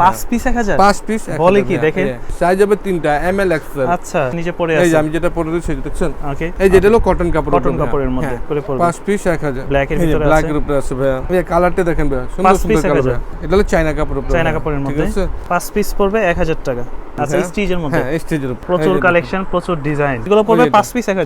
পাঁচ পিস এক হাজার? পাঁচ পিস বলে কি, দেখেন। সাইজ হবে তিনটা এম এল এক্সেল আচ্ছা নিচে পড়ে আছে। আমি যেটা পরে দিচ্ছি দেখছেন? ওকে এই যেটা হলো কটন কাপড় কটন কাপড়ের মধ্যে করে পড়বে পাঁচ পিস এক হাজার। Black এর ভিতরে ব্ল্যাক এর উপরে আছে ভাইয়া। এই কালারটা দেখেন ভাইয়া। সুন্দর সুন্দর কালার। এটা হলো চায়না কাপড় উপরে চায়না কাপড়ের মধ্যে। পাঁচ পিস পড়বে এক হাজার টাকা। আচ্ছা হ্যাঁ। মধ্যে। হ্যাঁ স্টেজের প্রচুর কালেকশন প্রচুর ডিজাইন এগুলো পড়বে ওই পাঁচ পিস টাকা।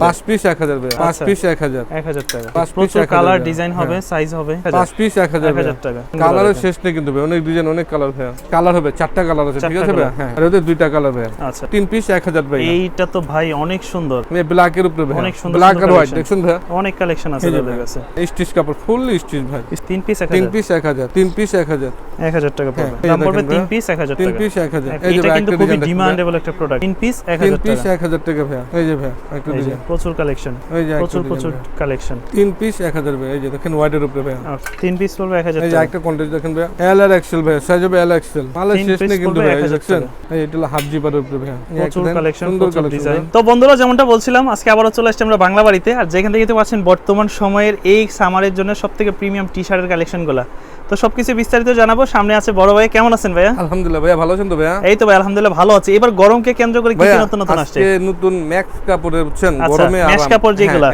প্রচুর কালার ডিজাইন হবে সাইজ হবে। পিস হাজার টাকা। কালারের শেষ নেই কিন্তু ভাই অনেক ডিজাইন অনেক কালার ভাইয়া। কালার হবে চারটা কালার আছে ঠিক আছে colour। হ্যাঁ আর ওদের দুইটা কালার ভাইয়া আচ্ছা। তিন পিস এক হাজার ভাই। এইটা তো ভাই অনেক সুন্দর। ব্ল্যাক এর উপরে ভাইয়া অনেক সুন্দর ব্ল্যাক আর হোয়াইট। দেখছেন ভাইয়া অনেক কালেকশন আছে তাদের কাছে। স্টিচ কাপড় ফুল স্টিচ ভাই। তিন পিস এক তিন পিস এক হাজার। তিন পিস এক হাজার। এক হাজার টাকা হ্যাঁ, পড়বে দাম পড়বে তিন পিস এক হাজার তিন পিস এক হাজার। এই যে এটা কিন্তু খুবই। ডিমান্ডেবল একটা প্রোডাক্ট তিন পিস এক তিন হাজার পিস টাকা এক হাজার টাকা ভাইয়া এই যে ভাইয়া একটা ডিজাইন প্রচুর কালেকশন এই যে প্রচুর প্রচুর কালেকশন তিন পিস এক হাজার ভাই। এই যে দেখেন হোয়াইটের উপরে ভাইয়া তিন পিস পড়বে এক হাজার এই যে একটা কন্টেস্ট দেখেন ভাইয়া এল আর এক্সেল ভাইয়া সাইজ হবে এল এক্সেল মালের শেষ নেই কিন্তু পড়বে ভাইয়া এই 1000 দেখছেন? এটা হলো হাফ জিপারের উপরে ভাইয়া। প্রচুর কালেকশন প্রচুর ডিজাইন তো বন্ধুরা যেমনটা বলছিলাম আজকে আবারও চলে আসছি আমরা বাংলা বাড়িতে। আর যেখান থেকে দেখতে পাচ্ছেন বর্তমান সময়ের এই সামারের জন্য সব প্রিমিয়াম টি শার্টের কালেকশনগুলো তো সবকিছু বিস্তারিত জানাব। সামনে আছে বড় ভাই। কেমন আছেন ভাইয়া? আলহামদুলিল্লাহ ভাইয়া ভালো আছেন তো ভাইয়া? এই তো ভাই আলহামদুলিল্লাহ ভালো আছে। এবার গরমকে কেন্দ্র করে কি কি নতুন নতুন আসছে? আজকে নতুন ম্যাক্স কাপড়ের বুঝছেন? আচ্ছা, গরমে কাপড় যেগুলা।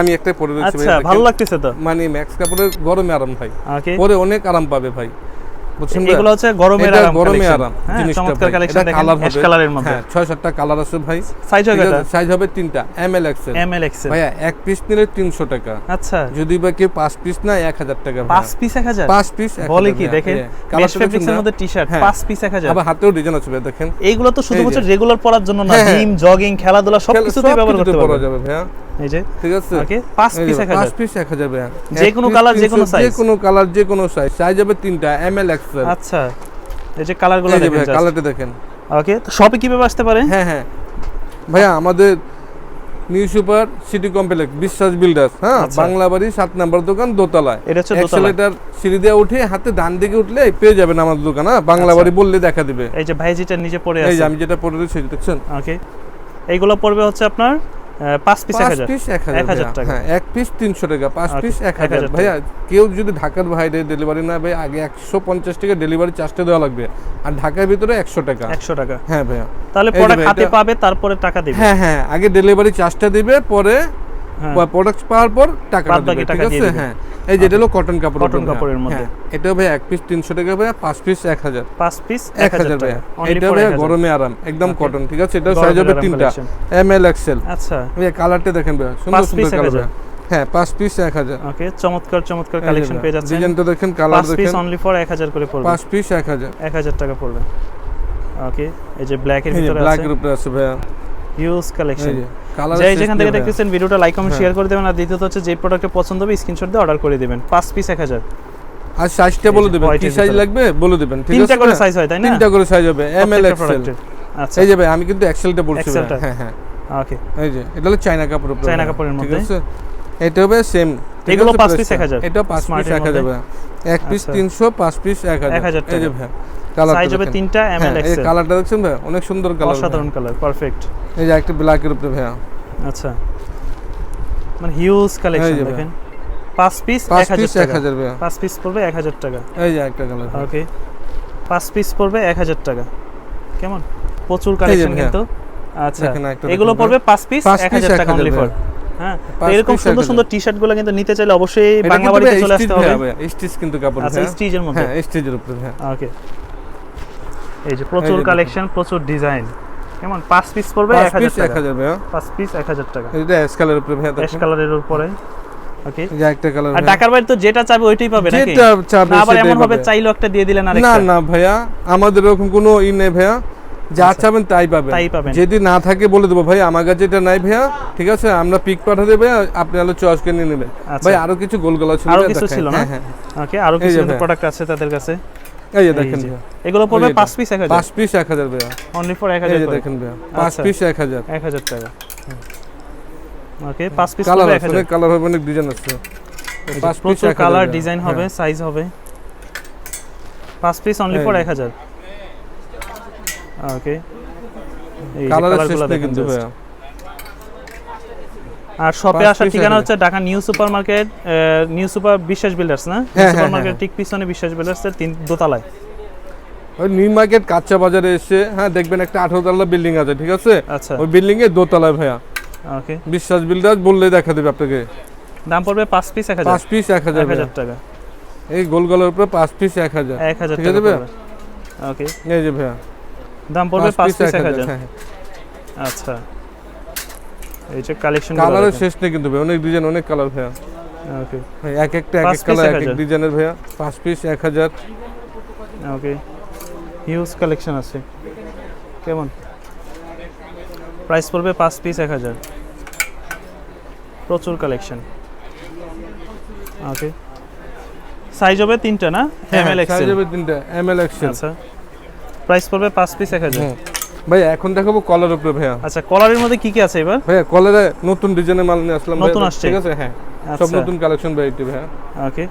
আমি একটা পরে রয়েছি আচ্ছা ভালো লাগতেছে তো। মানে ম্যাক্স কাপড়ের গরমে আরাম ভাই। পরে অনেক আরাম পাবে ভাই। বুঝছেন এগুলো হচ্ছে গরমের আরাম গরমে আরাম হ্যাঁ জিনিসটা কালেকশন দেখেন অ্যাশ কালারের মধ্যে। হ্যাঁ কালার আছে ভাই। সাইজ হবে এটা? সাইজ হবে তিনটা M L XL M L XL ভাইয়া এক পিস নিলে তিনশো টাকা। আচ্ছা। যদি বা কেউ পাঁচ পিস না এক হাজার টাকা ভাইয়া। পাঁচ পিস পিস বলে কি? দেখেন মেশ ফেব্রিক্সের মধ্যে টি শার্ট হ্যাঁ। পাঁচ পিস আবার হাতেও ডিজাইন আছে দেখেন। এইগুলো তো শুধুমাত্র রেগুলার পরার জন্য না। জিম জগিং খেলাধুলা সবকিছুতেই ব্যবহার করতে যাবে ভাইয়া। এই যে ঠিক আছে। ওকে পিস যে এক পাঁচ হাজার পিস এক হাজার যে কোনো colour, যে 300, কোনো যে কোনো কালার যে কোনো সাইজ সাইজ হবে তিনটা এম এল এক্সেল আচ্ছা এই যে কালারগুলো দেখেন কালারটা দেখেন। ওকে তো শপে কীভাবে আসতে পারে? হ্যাঁ হ্যাঁ। ভাইয়া আমাদের new super city complex Biswas builders হ্যাঁ? আচ্ছা। বাংলা বাড়ি সাত নাম্বার দোকান দোতলায়। এটা হচ্ছে দোতলা এক্সেলেটার সিঁড়ি দিয়ে উঠে হাতে ডান দিকে উঠলে পেয়ে যাবেন আমাদের দোকান হ্যাঁ? বাংলা আচ্ছা। বাড়ি বললে দেখা দিবে। এই যে ভাইজিটার নিচে পড়ে এই আমি যেটা পরে দিচ্ছি দেখছেন? ওকে এইগুলো পড়বে হচ্ছে আপনার পাঁচ পিস এক হাজার। ভাইয়া। টাকা। হ্যাঁ এক পিস তিনশো টাকা পাঁচ পিস এক এক হাজার। হাজার ভাইয়া কেউ যদি ঢাকার বাইরে ডেলিভারি না ভাই আগে একশো পঞ্চাশ টাকা ডেলিভারি চার্জটা দেওয়া লাগবে। আর ঢাকার ভিতরে একশো টাকা। একশো টাকা। হ্যাঁ ভাইয়া। তাহলে হাতে পাবে তারপরে টাকা দিবে। হ্যাঁ হ্যাঁ আগে ডেলিভারি চার্জটা দিবে পরে। প্রোডাক্ট পাওয়ার পর টাকা বাকি টাকা ঠিক দিয়ে আছে? হ্যাঁ। এই যেটা হলো কটন কাপড় Cotton কাপড়ের মধ্যে। এটা ভাই এক পিস তিনশো টাকা ভাইয়া পাঁচ পিস এক হাজার। পাঁচ পিস এক হাজার ভাইয়া। এটা ভাইয়া গরমে আরাম একদম কটন ঠিক আছে? এটা সাইজ হবে তিনটা। এম এল এক্সেল আচ্ছা। কালারটা দেখেন ভাইয়া সুন্দর সুন্দর কালার হ্যাঁ পাঁচ পিস এক হাজার। ওকে চমৎকার চমৎকার কালেকশন পেয়ে যাচ্ছেন। ডিজাইনটা দেখেন কালার পাঁচ পিস অনলি ফর এক হাজার করে পড়বে। পাঁচ পিস এক হাজার। এক হাজার টাকা পড়বে। ওকে এই যে ব্ল্যাক এর ভিতরে ব্ল্যাক আছে। এর উপরে আছে ভাইয়া। হিউজ কালেকশন যাই যেখান থেকে দেখতেছেন ভিডিওটা লাইক কমেন্ট। শেয়ার করে দেবেন। আর দ্বিতীয়ত হচ্ছে যে প্রোডাক্টে পছন্দ হবে স্ক্রিনশট দিয়ে অর্ডার করে দিবেন। পাঁচ পিস এক হাজার। আর সাইজটা বলে দিবেন। কি সাইজ। লাগবে? বলে দিবেন ঠিক তিনটা করে সাইজ হয় তাই না? তিনটা করে সাইজ হবে। এম এল এক্সেল আচ্ছা। এই যে ভাই আমি কিন্তু এক্সেলটা বলছি। হ্যাঁ হ্যাঁ। ওকে এই যে এটা হলো চায়না কাপড় চায়না। কাপড়ের ঠিক আছে? এটা হবে সেম এগুলো পাঁচ piece 1000 এটা পাঁচ পিস এর এক হাজার এক পিস আচ্ছা। তিনশো পাঁচ পিস এক হাজার। 1000 এই যে ভাই। কালার সাইজ হবে তিনটা এম এল এই এক্সেল কালারটা দেখছেন ভাই? অনেক সুন্দর কালার অসাধারণ কালার পারফেক্ট এই যে একটা ব্ল্যাক এর উপরে ভাইয়া। আচ্ছা। মানে হিউজ কালেকশন ভাই। দেখেন। পাঁচ পিস পাঁচ এক হাজার পিস এক হাজার টাকা হাজার ভাইয়া। পাঁচ পিস পড়বে এক হাজার টাকা। এই যে একটা কালার ওকে পাঁচ পিস পড়বে এক হাজার টাকা। কেমন? প্রচুর কালেকশন কিন্তু। আচ্ছা। এগুলো পড়বে পাঁচ পিস পাঁচ এক piece হাজার 1000 টাকা অনলি ফর হ্যাঁ এরকম সুন্দর সুন্দর টি শার্টগুলো কিন্তু নিতে চাইলে অবশ্যই বাংলা বাড়িতে চলে আসতে হবে। স্টিচ কিন্তু কাপড় আচ্ছা। স্টিচের মধ্যে। হ্যাঁ স্টিচের উপরে হ্যাঁ ওকে এই যে প্রচুর কালেকশন প্রচুর ডিজাইন কেমন? পাঁচ পিস পড়বে এক হাজার টাকা। পাঁচ পিস এক হাজার টাকা। এটা স্কালের উপরে ভাইয়া অ্যাশ কালারের উপরে। ওকে যে একটা কালার আর ঢাকার বাইরে তো যেটা চাবে ওইটাই পাবে নাকি? যেটা চাবে না আবার এমন হবে চাইলো একটা দিয়ে দিলেন আরেকটা। না ভাইয়া আমাদের এরকম কোনো ই নেই ভাইয়া। যা আচ্ছা। চাবেন তাই পাবেন। তাই পাবেন। যদি না থাকে বলে দেবো ভাই আমার কাছে এটা নাই ভাইয়া ঠিক আছে? আমরা পিক পাঠা দেবে আপনি হলো চয়েস করে নিয়ে নেবেন। আচ্ছা। ভাই আরও কিছু গোল গোলা ছিল আরও কিছু ছিল না? হ্যাঁ হ্যাঁ। ওকে আরও কিছু প্রোডাক্ট আছে তাদের কাছে। এই যে দেখেন এগুলো পড়বে ওই যে পাঁচ পিস এক হাজার। পাঁচ পিস এক হাজার ভাইয়া। অনলি ফর এক এই যে দেখেন ভাইয়া পাঁচ আচ্ছা। পিস এক হাজার। এক হাজার টাকা। ওকে পাঁচ পিস কালার আছে কালার হবে অনেক ডিজাইন আছে। এই যে পাঁচ piece প্রচুর 1000 কালার ডিজাইন হবে হ্যাঁ। সাইজ হবে। পাঁচ পিস অনলি ফর যে। এক হাজার। ওকে এই কালারের শেষ কিন্তু ভাইয়া। আর শপে আসার ঠিকানা হচ্ছে Dhaka new super market new super Biswas builders না? হ্যাঁ, সুপার হ্যাঁ, মার্কেট হ্যাঁ। ঠিক পিছনে বিশ্বাস বিল্ডার্স তিন দোতলায়। ওই নিউ মার্কেট কাঁচা বাজারে এসে হ্যাঁ দেখবেন একটা আঠারো তলা বিল্ডিং আছে ঠিক আছে? আচ্ছা। ওই বিল্ডিং এর দোতলায় ভাইয়া। ওকে বিশ্বাস বিল্ডার বললে দেখা দেবে আপনাকে। দাম পড়বে পাঁচ পিস এক হাজার। পাঁচ পিস এক হাজার টাকা। এই গোল গলার উপরে পাঁচ পিস এক হাজার। এক হাজার ঠিক আছে ভাইয়া? ওকে এই যে ভাইয়া। দাম পড়বে পাঁচ পিস এক হাজার আচ্ছা। এই যে কালেকশন কালারের শেষ নেই কিন্তু ভাই অনেক ডিজাইন অনেক কালার ভাইয়া। ওকে এক একটা এক এক কালার এক এক ডিজাইনের ভাইয়া। পাঁচ পিস এক হাজার। ওকে হিউজ কালেকশন আছে। কেমন? প্রাইস পড়বে পাঁচ পিস এক হাজার। প্রচুর কালেকশন ওকে সাইজ হবে তিনটা না? এম এল সাইজ হবে তিনটা এম এল এক্সেল আচ্ছা। প্রাইস পড়বে পাঁচ পিস এক হাজার। হ্যাঁ ভাই এখন দেখাবো কলার উপরে ভাইয়া। আচ্ছা কলারের মধ্যে কি কি আছে এবার? ভাইয়া কলারে নতুন ডিজাইনের মাল নিয়ে আসলাম নতুন আসছে? ঠিক আছে হ্যাঁ। সব আচ্ছা। নতুন কালেকশন ভ্যারাইটি ভাইয়া। ওকে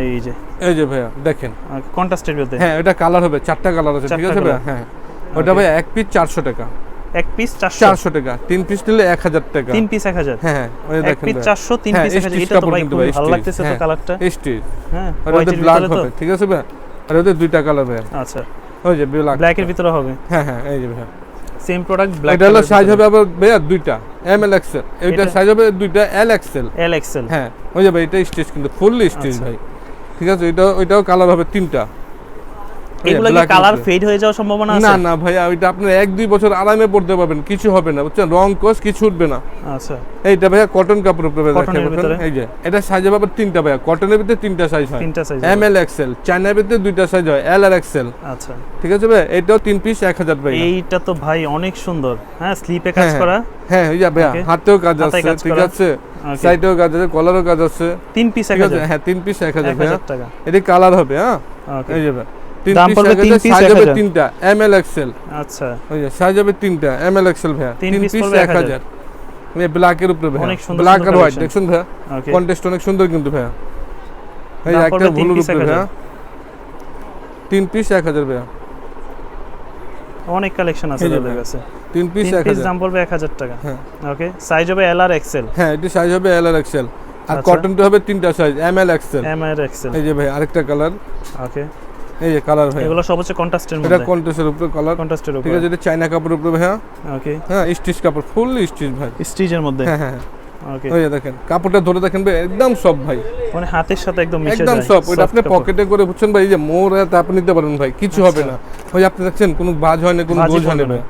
এই যে। এই যে ভাইয়া দেখেন। কন্ট্রাস্টের মধ্যে হ্যাঁ এটা কালার হবে চারটা কালার আছে ঠিক আছে ভাইয়া? হ্যাঁ। ওটা ভাই এক পিস চারশো টাকা। এক পিস চারশো। টাকা। তিন পিস নিলে এক হাজার টাকা। তিন পিস এক হাজার। হ্যাঁ হ্যাঁ এক পিস চারশো তিন হ্যাঁ, পিস এক হাজার। এটা তো ভাই ভালো লাগতেছে তো হ্যাঁ। কালারটা স্টিচ হ্যাঁ আর ওদের ব্ল্যাক হবে ঠিক আছে ভাইয়া? আর ওদের দুইটা কালার ভাইয়া। আচ্ছা। ওই যে ব্ল্যাক ব্ল্যাকের ভিতরে হবে। হ্যাঁ হ্যাঁ এই যে ভাইয়া সেম প্রোডাক্ট ব্ল্যাক এটা হলো সাইজ হবে আবার ভাইয়া দুইটা এম এল এক্সেল এইটা সাইজ হবে দুইটা এল এক্সেল এল এক্সেল হ্যাঁ ওই যে ভাই এটা স্টেজ কিন্তু ফুললি স্টিচ আচ্ছা। ভাই। ঠিক আছে এটা ওইটাও কালার হবে তিনটা। এগুলো কি কালার ফেড হয়ে যাওয়ার সম্ভাবনা আছে? না ভাইয়া ওইটা আপনি এক দুই বছর আরামে পড়তে পারবেন কিছু হবে না বুঝছেন? রং কোস কিছু উঠবে না। আচ্ছা। এইটা ভাইয়া কটন কাপড় উপরে ভাইয়া Cotton এর দেখেন, ভিতরে? এই যে এটা সাইজ হবে তিনটা ভাইয়া কটনের ভিতরে তিনটা সাইজ হয়। তিনটা সাইজ এম এল এক্সেল চায়নার ভিতরে দুইটা সাইজ হয় এল আর এক্সেল আচ্ছা। ঠিক আছে ভাই এটাও তিন পিস এক হাজার ভাই এইটা তো ভাই অনেক সুন্দর। হ্যাঁ স্লিপে কাজ হ্যাঁ, করা? হ্যাঁ এই যে ভাইয়া হাতেও কাজ আছে ঠিক আছে? সাইডেও কাজ আছে কলারও কাজ আছে। তিন পিস এক হাজার। হ্যাঁ তিন পিস এক হাজার এক টাকা। এটি কালার হবে হ্যাঁ? এই যাবে দাম পড়বে। তিনটা এম এল এক্সেল। আচ্ছা। ওই যে সাইজ হবে তিনটা এম এল এক্সেল ভাইয়া। তিন তিন পিস পড়বে এক এক হাজার। উপরে ভাইয়া। ব্ল্যাক সুন্দর আর হোয়াইট দেখছেন ভাইয়া? কন্টেস্ট অনেক সুন্দর কিন্তু ভাইয়া। এই একটা উপরে পিস এক হাজার ভাইয়া। অনেক কালেকশন আছে তাদের কাছে। তিন পিস তিন এক পিস হাজার। দাম পড়বে এক হাজার টাকা। হ্যাঁ। ওকে সাইজ হবে এল আর এক্সেল হ্যাঁ এটি সাইজ হবে এল আর এক্সেল আর। কটনটা হবে তিনটা size M L XL M আর এক্সেল এই যে ভাই আরেকটা কালার ওকে এই যে কালার ভাই এগুলো সব হচ্ছে কন্ট্রাস্টের মধ্যে এটা মধ্যে। কন্টেস্টের উপরে কালার কন্ট্রাস্টের উপরে ঠিক আছে এটা চাইনা কাপড়ের উপরে ভাইয়া। ওকে হ্যাঁ স্টিচ কাপড় ফুল স্টিচ ভাই। স্টিচের মধ্যে? হ্যাঁ হ্যাঁ ওকে ওই যে দেখেন কাপড়টা ধরে দেখেন ভাই একদম সব ভাই। মানে হাতের সাথে একদম মিশে একদম সব soft আপনি পকেটে করে বুঝছেন ভাই এই যে মোর আপনি নিতে পারেন ভাই কিছু হবে আচ্ছা। না। ওই আপনি দেখছেন কোনো বাজ হয় না কোনো গোজ হয় না ভাই।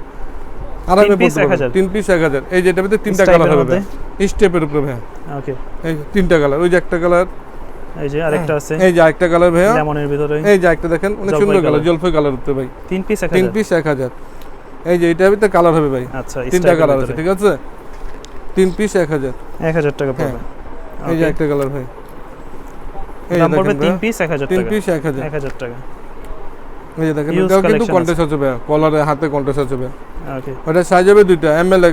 আরামে পড়তে পারবেন। 1000 তিন পিস এক হাজার। এই যে এটার ভিতরে তিনটা কালার হবে স্টেপের উপরে ভাই ওকে এই তিনটা কালার ওই যে একটা কালার এই যে আরেকটা আছে। এই যে একটা কালার ভাইয়া। লেমনের ভিতরে। এই যে একটা দেখেন অনেক সুন্দর কালার। জলপাই কালার উপরে ভাই। তিন পিস এক তিন পিস এক হাজার। এই যে এটার ভিতরে কালার হবে ভাই। আচ্ছা তিনটা কালার আছে ঠিক আছে? তিন পিস এক হাজার। এক হাজার টাকা হ্যাঁ। পড়বে। এই যে একটা কালার ভাই। এই দাম পড়বে তিন পিস এক হাজার তিন পিস এক হাজার। এক হাজার টাকা। এই যে দেখেন এটাও কিন্তু কন্টেস্ট আছে। ভাইয়া। কলারে হাতে কন্টেস্ট আছে ভাইয়া। ওকে ওটা সাইজ হবে দুইটা এম এল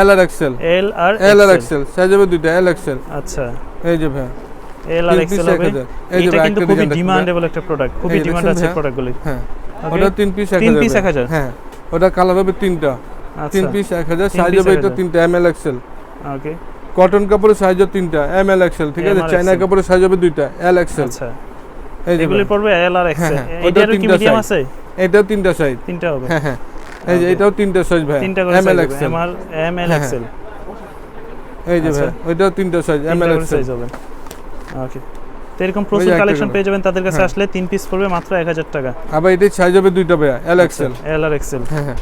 এল আর এক্সেল এল আর এল আর এক্সেল সাইজ হবে দুইটা এল এক্সেল আচ্ছা। এই যে ভাইয়া। এল আর এক্সেল হবে। এটা কিন্তু খুবই। ডিমান্ডেবল একটা প্রোডাক্ট খুবই ডিমান্ড আছে প্রোডাক্টগুলি হ্যাঁ ওটা তিন পিস এক তিন হাজার এক হাজার? হ্যাঁ ওটা কালার হবে তিনটা। তিন আচ্ছা পিস এক হাজার তিন সাইজ হবে এটা তিনটা M L XL okay cotton কাপড়ের সাইজ তিনটা এম এল এক্সেল ঠিক আছে? চাইনা কাপড়ের সাইজ হবে দুইটা এল এক্সেল আচ্ছা। এগুলি পড়বে এল আর এক্সেল হ্যাঁ, হ্যাঁ, এটারও কি মিডিয়াম আছে? এটাও তিনটা সাইজ তিনটা হবে। হ্যাঁ হ্যাঁ। এই যে এটাও তিনটা সাইজ ভাই M L XL M L হ্যাঁ, এক্সেল এই যে আচ্ছা। ভাই ওইটাও তিনটা size M L XL size হবে। ওকে তো এরকম প্রচুর কালেকশন পেয়ে যাবেন। তাদের কাছে হ্যাঁ। আসলে তিন পিস পড়বে মাত্র এক হাজার টাকা। আবার এটার সাইজ হবে দুইটা ভাইয়া এল এক্সেল এল আর এক্সেল হ্যাঁ হ্যাঁ।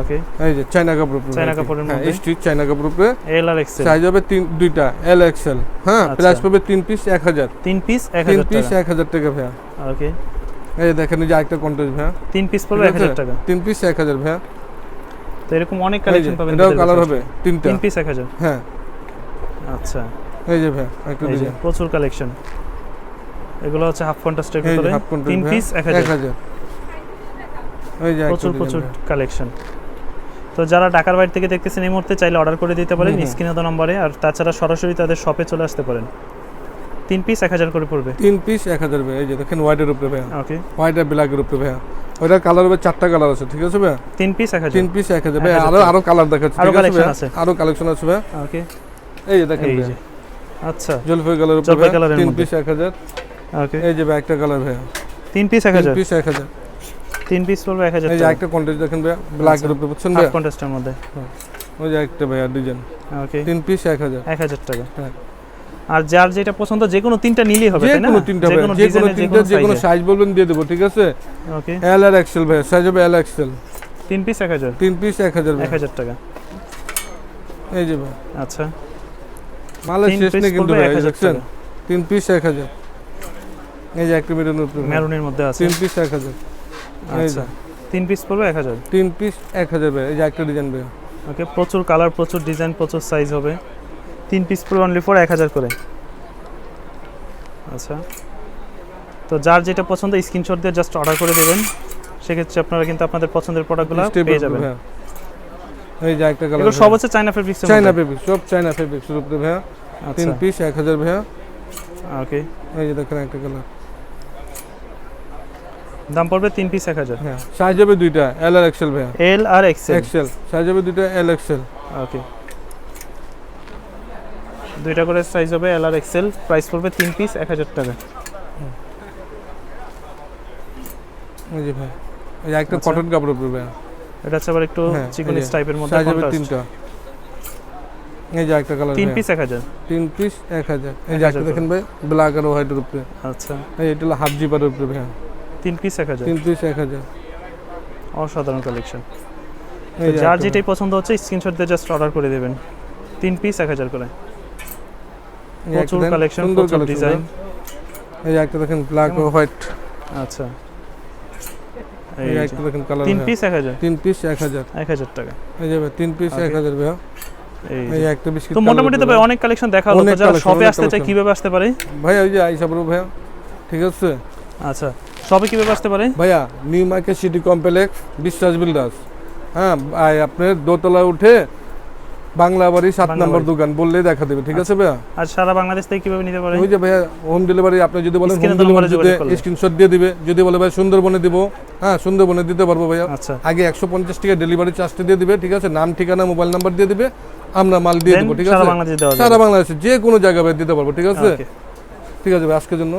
ওকে এই যে চাইনা কাপড় উপরে চায়না। কাপড়ের হ্যাঁ মধ্যে। স্ট্রিট চাইনা কাপড় উপরে এল আর এক্সেল সাইজ হবে তিন দুইটা এল এক্সেল হ্যাঁ আচ্ছা। প্রাইস পাবে তিন পিস এক হাজার। তিন পিস এক তিন হাজার পিস টাকা এক হাজার টাকা ভাইয়া। ওকে এই দেখেন এই যে আরেকটা কন্টেস্ট ভাইয়া। তিন পিস পড়বে ঠিক এক হাজার আছে? টাকা। তিন পিস এক হাজার ভাইয়া। তো এরকম অনেক কালেকশন পাবেন এটাও কালার হবে তিনটা। তিন পিস এক হাজার। হ্যাঁ। আচ্ছা। এই যে ভাইয়া একটা ডিজাইন প্রচুর কালেকশন এগুলো হচ্ছে হাফ কন্ট্রাস্টের ভিতরে। তিন পিস এক এক হাজার। হাজার। এই যে প্রচুর প্রচুর কালেকশন তো যারা ঢাকার বাইরে থেকে দেখতেছেন এই মুহূর্তে চাইলে অর্ডার করে দিতে পারেন। স্ক্রিনে দেওয়া নম্বরে। আর তাছাড়া সরাসরি তাদের শপে চলে আসতে পারেন। তিন পিস এক হাজার করে পড়বে। তিন পিস এক হাজার ভাইয়া এই যে দেখেন হোয়াইটের উপরে ভাইয়া। ওকে হোয়াইট আর ব্ল্যাকের উপরে ভাইয়া। ওইটার কালার হবে চারটা কালার আছে ঠিক আছে ভাইয়া? তিন পিস এক হাজার। তিন পিস এক হাজার। ভাইয়া আরও আরও কালার দেখাচ্ছে আরও ঠিক আছে। আরও কালেকশন আছে ভাইয়া। ওকে এই যে দেখেন আচ্ছা। জলপাই কালার উপরে জলপাই ভাইয়া, তিন পিস এক হাজার। ওকে এই যে ভাই একটা কালার ভাইয়া। তিন পিস এক হাজার? পিস এক হাজার। তিন পিস পড়বে এক হাজার এই যে একটা কন্টেস্ট দেখেন ভাইয়া ব্ল্যাকের উপরে বুঝছেন ভাইয়া? কন্টেস্টের মধ্যে। ওই যে একটা ভাইয়া ডিজাইন ওকে তিন পিস এক হাজার। এক হাজার টাকা। হ্যাঁ। আর যার যেটা পছন্দ যে কোনো তিনটা নিলেই হবে যে তাই না? কোনো তিনটা যে কোনো যে তিনটা যে কোনো সাইজ বলবেন দিয়ে দেবো ঠিক আছে? ওকে এল আর এক্সেল ভাইয়া সাইজ হবে এল এক্সেল তিন পিস এক হাজার। তিন পিস এক হাজার এক ভাইয়া। হাজার টাকা। এই যে ভাই আচ্ছা। মালের তিন শেষ পিস নেই কিন্তু ভাই এক হাজার দেখছেন? তিন পিস এক হাজার। এই যে একটা উপরে মেরুনের মধ্যে আছে। তিন পিস এক হাজার। আচ্ছা। তিন পিস পড়বে এক হাজার? তিন পিস এক হাজার ভাই। এই যে একটা ডিজাইন ভাইয়া ওকে প্রচুর কালার প্রচুর ডিজাইন প্রচুর সাইজ হবে। তিন পিস পড়বে অনলি ফর এক হাজার করে। আচ্ছা। তো যার যেটা পছন্দ স্ক্রিনশট দিয়ে জাস্ট অর্ডার করে দেবেন। সেক্ষেত্রে আপনারা কিন্তু আপনাদের পছন্দের প্রোডাক্টগুলো পেয়ে যাবেন। এই যে একটা কালার সব হচ্ছে চাইনা ফেব্রিক্স চাইনা ফেব্রিক সব চাইনা ফেব্রিক শুরু করে ভাইয়া। তিন আচ্ছা পিস এক হাজার ভাইয়া। ওকে এই যে দেখেন একটা কালার দাম পড়বে তিন পিস এক হাজার। হ্যাঁ সাইজ হবে দুইটা এল আর এক্সেল ভাইয়া। এল আর এক্সেল এক্সেল সাইজ হবে দুইটা এল এক্সেল ওকে দুইটা করে সাইজ হবে এল আর এক্সেল প্রাইস পড়বে তিন পিস এক হাজার টাকা। এই যে ভাই এই একটা আচ্ছা। কটন কাপড় উপরে ভাইয়া। এটা হচ্ছে আবার একটু হ্যাঁ, চিকনিস টাইপের মধ্যে contrast। তিনটা। এই যে একটা কালার তিন পিস এক হাজার। তিন পিস এক হাজার। এই যে একটা দেখেন ভাই ব্ল্যাক আর হোয়াইটের উপরে। আচ্ছা। এই এটা হলো হাফ জিপারের উপরে ভাইয়া। তিন পিস এক হাজার। তিন পিস এক হাজার। অসাধারণ কালেকশন যার যেটাই পছন্দ হচ্ছে স্ক্রিনশট দিয়ে জাস্ট অর্ডার করে দেবেন। তিন পিস এক হাজার করে। প্রচুর কালেকশন প্রচুর ডিজাইন এই একটা দেখেন ব্ল্যাক ও হোয়াইট আচ্ছা। এই এই যে যে। একটা দেখেন কালার তিন পিস এক হাজার। তিন পিস এক হাজার। টাকা। এই যে তিন পিস এক Okay. এই এই যে। যে একটা বিস্কিট তো মোটামুটি তবে অনেক কালেকশন দেখা হলো তো যারা শপে আসতে চায় কীভাবে আসতে পারে? ভাইয়া ওই যে আইসা বড় ভাইয়া। ঠিক আছে? আচ্ছা শপে কীভাবে আসতে পারে? ভাইয়া new market city complex Biswas builders. হ্যাঁ আপনার দোতলায় উঠে বাংলা বাড়ি সাত নম্বর দোকান বললেই দেখা দেবে ঠিক আছে ভাইয়া? আর সারা বাংলাদেশ থেকে কীভাবে নিতে পারে? ওই যে ভাইয়া হোম ডেলিভারি আপনি যদি বলেন হোম ডেলিভারি যদি স্ক্রিনশট দিয়ে দিবে যদি বলে ভাই সুন্দরবনে দিব হ্যাঁ সুন্দরবনে দিতে পারব ভাইয়া। আচ্ছা। আগে একশো পঞ্চাশ টাকা ডেলিভারি চার্জটা দিয়ে দিবে ঠিক আছে? নাম ঠিকানা মোবাইল নাম্বার দিয়ে দিবে আমরা মাল দিয়ে দেবো ঠিক আছে? সারা বাংলাদেশে যে কোনো জায়গায় দিতে পারব ঠিক আছে? ঠিক আছে ভাই আজকের জন্য।